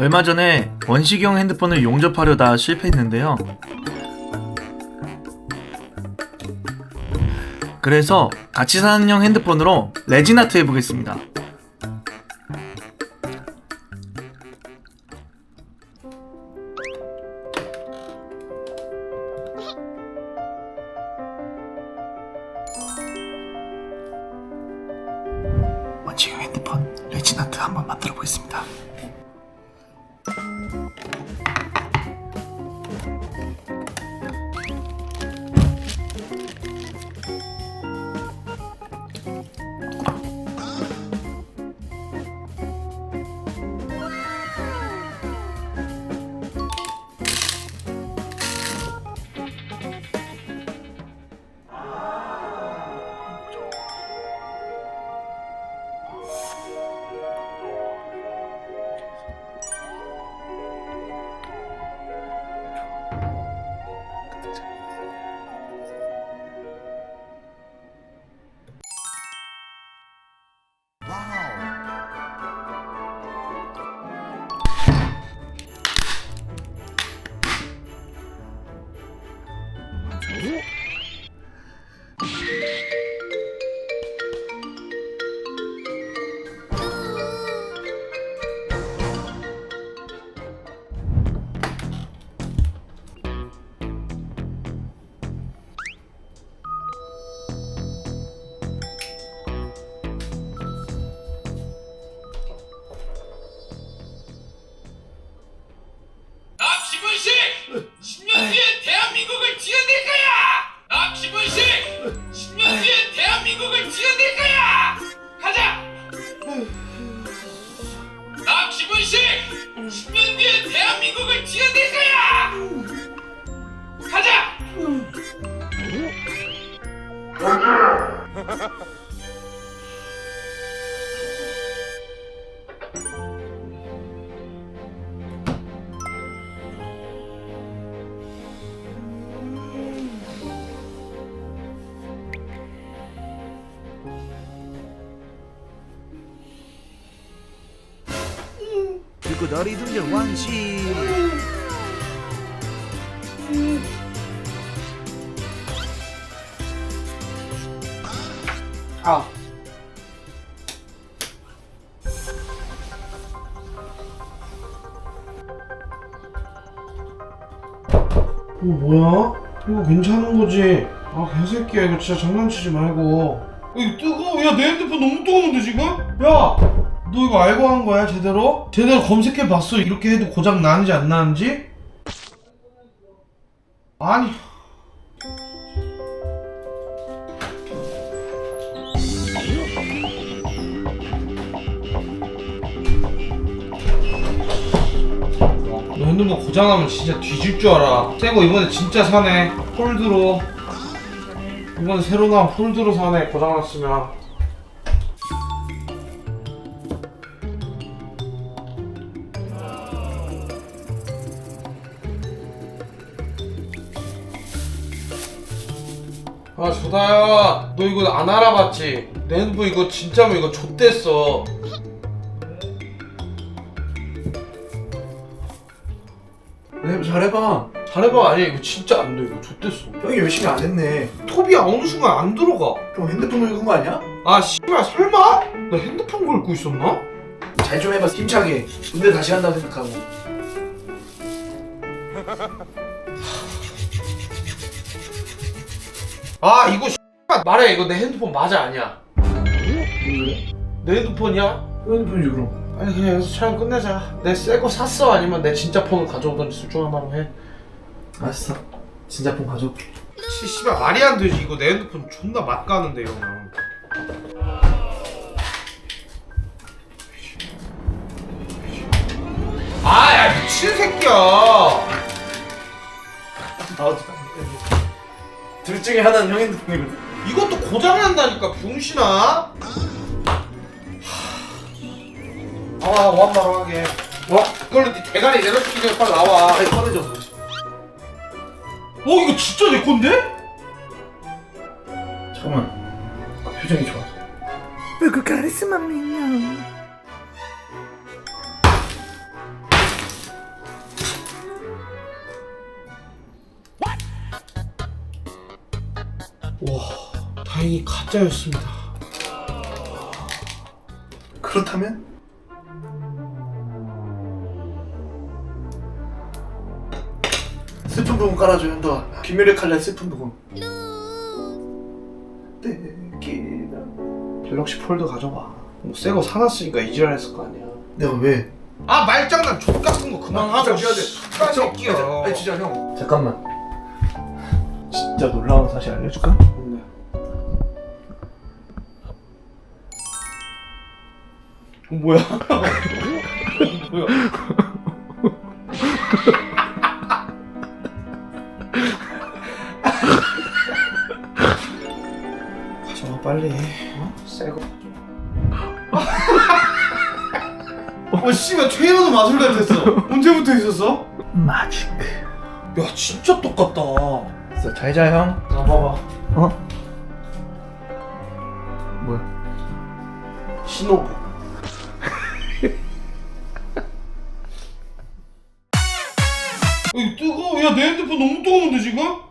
얼마 전에 원식형 핸드폰을 용접하려다 실패했는데요. 그래서 같이 사는 형 핸드폰으로 레진아트 해보겠습니다. 원식형 핸드폰 레진아트 한번 만들어 보겠습니다. 나 김은식 10년 뒤에 대한민국을 지어낼 거야. 가자. 나 김은식 10년 뒤에 대한민국을 지어낼 거야. 가자. 그리 고 너리 등장 왕시 아. 이거 뭐야? 이거 괜찮은 거지? 아 개새끼야 이거 진짜 장난치지 말고 이거 뜨거워 야 내 핸드폰 너무 뜨거운데 지금? 야! 너 이거 알고 한 거야 제대로? 제대로 검색해 봤어. 이렇게 해도 고장 나는지 안 나는지? 아니. 너 핸드폰 고장나면 진짜 뒤질 줄 알아. 새거 이번에 진짜 사네. 폴드로. 이번에 새로 나온 폴드로 사네. 고장났으면 아 조다야 너 이거 안 알아봤지? 내 핸드폰 이거 진짜면 이거 좆됐어 네, 잘해봐. 잘해봐 아니 이거 진짜 안 돼 이거 좆됐어 형이 열심히 안 했네. 톱이 어느 순간 안 들어가 형 핸드폰 읽은 거 아니야? 아 씨발 설마? 나 핸드폰 걸고 있었나? 잘 좀 해봐, 힘차게. 군대 다시 한다고 생각하고. 아 이거 씨발 말해. 이거 내 핸드폰 맞아 아니야? 내 핸드폰이야? 핸드폰이지, 그럼. 아니 그냥 여기서 촬영 끝내자. 내 새 거 샀어? 아니면 내 진짜 폰을 가져오던지 둘 중 하나로 해. 알았어. 진짜 폰 가져올게. 씨, 씨발 말이 안 되지. 이거 내 핸드폰 존나 맛가는데 형. 아야 미친 새끼야. 아, 둘 중에 하나는 형 핸드폰이거든. 이것도 고장난다니까 병신아 아 원바로 하게 와 그걸로 네 대가리 내려치기 빨리 나와 아니, 꺼내줘. 어 이거 진짜 내 건데? 잠깐만. 아, 표정이 좋아. 그 카리스마 미녀 와 다행히 가짜였습니다. 그렇다면? 슬픈 부분 깔아줘 현도아 김멸의 칼날 슬픈 부분. 떼기나 갤럭시 폴드 가져봐 뭐새 거 사놨으니까 이지랄 했을 거 아니야. 내가 왜? 아 말장난 족 같은 거 그만하고 진짜 씨발 새끼야. 아니 진짜 형. 잠깐만 진짜 놀라운 사실 알려줄까? 뭔데? 어, 뭐야? 뭐야? 가져와 빨리 어? 새거 어 씨발 최현우 마술가 됐어 언제부터 있었어? 마지크 야 진짜 똑같다 잘자 형 나 봐봐 어? 뭐야? 신호부 이거 뜨거워 야내 핸드폰 너무 뜨거운데 지금?